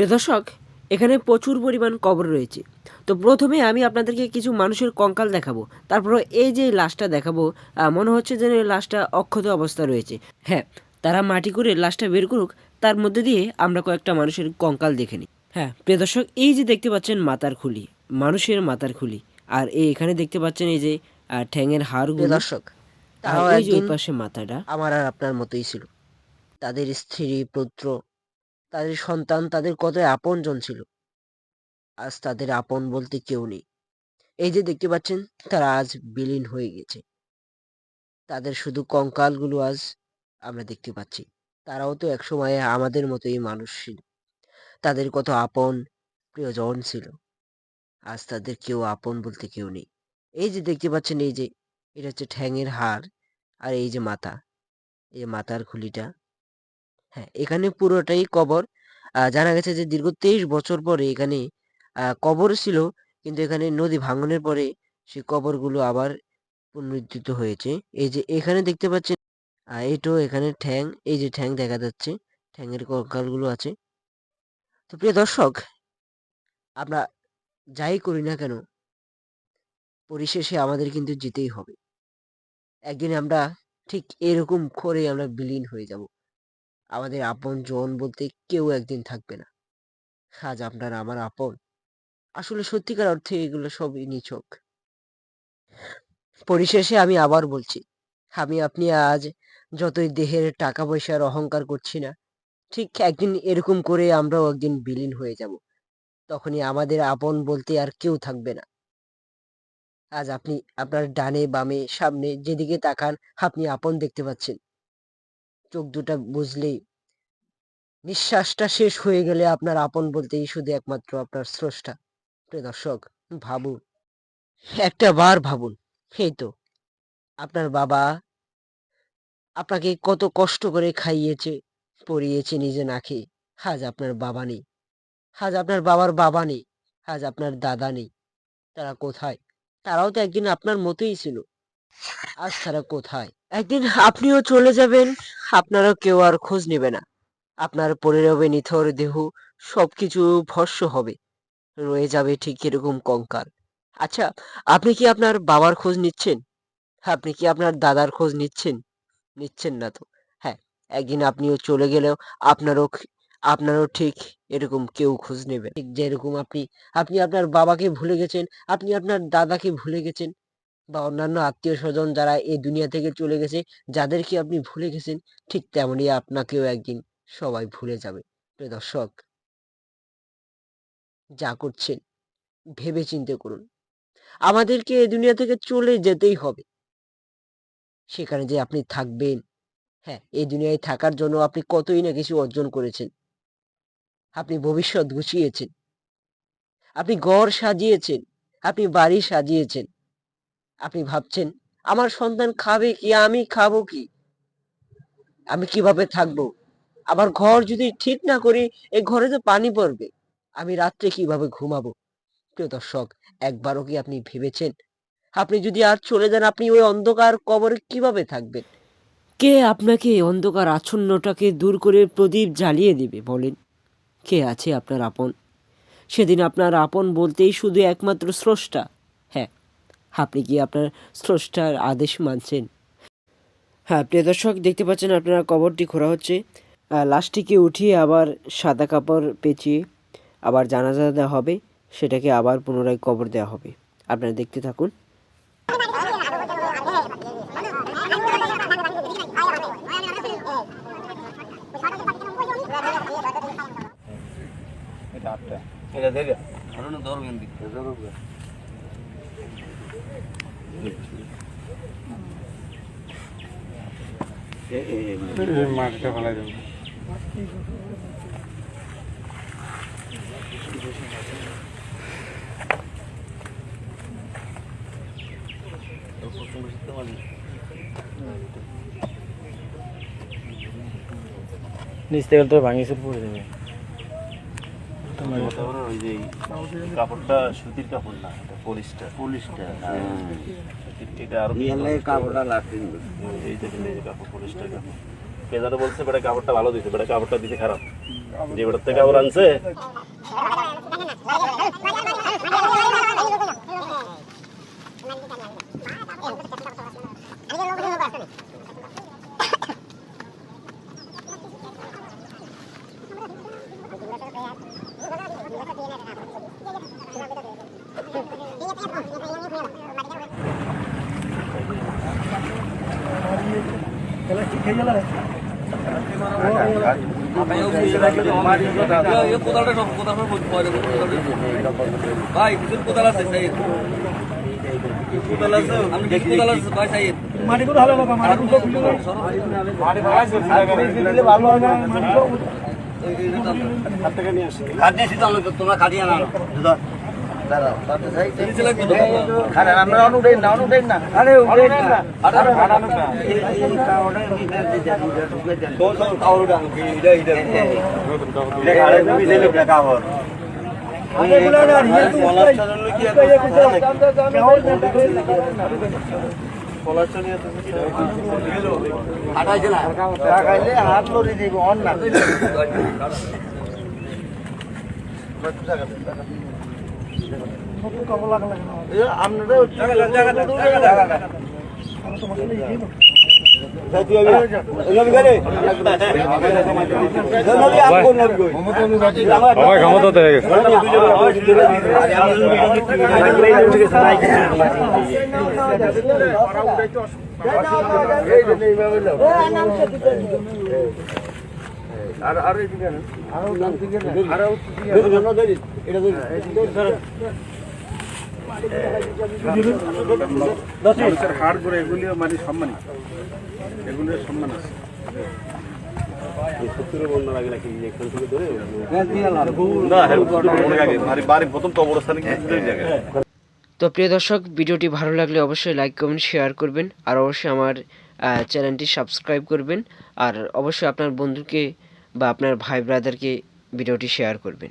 প্রিয় দর্শক এখানে প্রচুর পরিমাণ কবর রয়েছে। তো প্রথমে আমি আপনাদেরকে কিছু মানুষের কঙ্কাল দেখাবো। তারপর এই যে লাশটা দেখাবো মনে হচ্ছে যেন এই লাশটা অক্ষত অবস্থা রয়েছে। হ্যাঁ তারা মাটি করে লাশটা বের করুক তার মধ্যে দিয়ে আমরা কয়েকটা মানুষের কঙ্কাল দেখে নিই। হ্যাঁ প্রিয় দর্শক এই যে দেখতে পাচ্ছেন মাথার খুলি মানুষের মাথার খুলি। আর এই এখানে দেখতে পাচ্ছেন এই যে ঠ্যাঙের হাড়গুলো। দর্শক এই পাশে মাথাটা। আমার আর আপনার মতোই ছিল। তাদের স্ত্রী পুত্র তাদের সন্তান তাদের কত আপনজন ছিল। আজ তাদের আপন বলতে কেউ নেই। এই যে দেখতে পাচ্ছেন, তারা আজ বিলীন হয়ে গেছে। তাদের শুধু কঙ্কালগুলো আজ আমরা দেখতে পাচ্ছি। তারাও তো একসময় আমাদের মতোই মানুষ ছিল। তাদের কত আপন প্রিয়জন ছিল। আজ তাদের কেউ আপন বলতে কেউ নেই। এই যে দেখতে পাচ্ছেন, এই যে, এটা হচ্ছে ঠ্যাঙের হাড় আর এই যে মাথা। এই মাথার খুলিটা হ্যাঁ এখানে পুরোটাই কবর। জানা গেছে যে দীর্ঘ তেইশ বছর পরে এখানে কবর ছিল, কিন্তু এখানে নদী ভাঙনের পরে সেই কবরগুলো আবার পুনরুদ্ধিত হয়েছে। এই যে এখানে দেখতে পাচ্ছেন এটাও এখানে ঠ্যাং, এই যে ঠ্যাং দেখা যাচ্ছে ঠ্যাঙের কঙ্কালগুলো আছে। তো প্রিয় দর্শক, আমরা যাই করি না কেন, পরিশেষে আমাদের কিন্তু যেতেই হবে। একদিন আমরা ঠিক এরকম করে আমরা বিলীন হয়ে যাব। আমাদের আপন জন বলতে কেউ একদিন থাকবে না। আজ আপনার, আমার আপন। আসলে সত্যিকার অর্থে এগুলো সবই নিছক। পরিশেষে আমি আবার বলছি, আমি, আপনি আজ যতই দেহের টাকা পয়সার অহংকার করছি না, ঠিক একদিন এরকম করে আমরাও একদিন বিলীন হয়ে যাব। তখনই আমাদের আপন বলতে আর কেউ থাকবে না। আজ আপনি আপনার ডানে বামে সামনে যেদিকে তাকান, আপনি আপন দেখতে পাচ্ছেন। চোখ দুটা বুঝলেই নিঃশ্বাসটা শেষ হয়ে গেলে আপনার আপন বলতেই শুধু একমাত্র আপনার স্রষ্টা। প্রিয় দর্শক, ভাবুন। একটা বার ভাবুন, এই তো। আপনার বাবা আপনাকে কত কষ্ট করে খাইয়েছে, পরিয়েছে নিজে না খেয়ে। আজ আপনার বাবা নেই। আজ আপনার বাবার বাবা নেই। আজ আপনার দাদা নেই। তারা কোথায়? তারাও তো একদিন আপনার মতোই ছিল। আজ তারা কোথায়? একদিন আপনিও চলে যাবেন, আপনারও কেউ আর খোঁজ নেবে না। আপনার পড়ে রবে নিথর দেহ, সবকিছু ভস্য হবে। রয়ে যাবে ঠিক এরকম কঙ্কাল। আচ্ছা আপনি কি আপনার বাবার খোঁজ নিচ্ছেন? আপনি কি আপনার দাদার খোঁজ নিচ্ছেন? নিচ্ছেন না তো। হ্যাঁ একদিন আপনিও চলে গেলেও আপনারও আপনারও ঠিক এরকম কেউ খোঁজ নেবে। ঠিক যেরকম আপনি আপনি আপনার বাবাকে ভুলে গেছেন, আপনি আপনার দাদাকে ভুলে গেছেন বা অন্যান্য আত্মীয় স্বজন যারা এই দুনিয়া থেকে চলে গেছে, যাদেরকে আপনি ভুলে গেছেন, ঠিক তেমনই আপনাকেও একদিন সবাই ভুলে যাবে। প্রিয় দর্শক, যা করছেন ভেবে চিন্তে করুন। আমাদেরকে এই দুনিয়া থেকে চলে যেতেই হবে। সেখানে যে আপনি থাকবেন হ্যাঁ এই দুনিয়ায় থাকার জন্য আপনি কতই না কিছু অর্জন করেছেন। আপনি ভবিষ্যৎ গুছিয়েছেন। আপনি ঘর সাজিয়েছেন, আপনি বাড়ি সাজিয়েছেন। আপনি ভাবছেন, আমার সন্তান খাবে কি? আমি খাব কি? আমি কীভাবে থাকব? আবার ঘর যদি ঠিক না করি এই ঘরে তো পানি পড়বে। আমি রাত্রে কীভাবে ঘুমাবো? প্রিয় দর্শক, একবারও কি আপনি ভেবেছেন? আপনি যদি আর চলে যান, আপনি ওই অন্ধকার কবরে কীভাবে থাকবেন? কে আপনাকে এই অন্ধকার আচ্ছন্নটাকে দূর করে প্রদীপ জ্বালিয়ে দিবে, বলেন? কে আছে আপনার আপন? সেদিন আপনার আপন বলতেই শুধু একমাত্র স্রষ্টা। হ্যাঁ আপনি কি আপনার স্রষ্টার আদেশ মানছেন? হ্যাঁ প্রিয় দর্শক দেখতে পাচ্ছেন আপনারা কবরটি খোঁড়া হচ্ছে। লাশটিকে উঠিয়ে আবার সাদা কাপড় পেঁচিয়ে আবার জানাজা দেওয়া হবে। সেটাকে আবার পুনরায় কবর দেওয়া হবে। আপনারা দেখতে থাকুন। এটা দেখে। মাটিটা ফেলাই দেবো নিচ থেকে তো ভাঙিয়ে পড়ে যাবে ওই যে কাপড়টা সুতির কাপড় না এটা পলিস্টার। পলিস্টার সুতির এটা আরও কাপড়টা লাস্টিং এই দেখেন এই কাপড় পলিস্টার কাপড় বলছে বেটা কাপড়টা ভালো দিছে বেটা কাপড়টা দিতে খারাপ। যে বেটার থেকে কাপড় আনছে। ভাই কিছু কোদাল তোমরা কাটিয়ে না দাদা নিচে লাগবে তো না অন উঠাই না আরে না আরে এটা হয়ে গেছে মানুষের হাড় করে এগুলিও মানে সম্মানী। এগুলির সম্মান আছে। সত্তরের বন্যার আগে নাকি এখান থেকে ধরে না অনেক আগে বাড়ি বাড়ি প্রথম কবরস্থানে কিন্তু এই জায়গায়? তো প্রিয় দর্শক ভিডিওটি ভালো লাগলে অবশ্যই লাইক কমেন্ট শেয়ার করবেন। আর অবশ্যই আমার চ্যানেলটি সাবস্ক্রাইব করবেন। আর অবশ্যই আপনার বন্ধুকে বা আপনার ভাই ব্রাদারকে ভিডিওটি শেয়ার করবেন।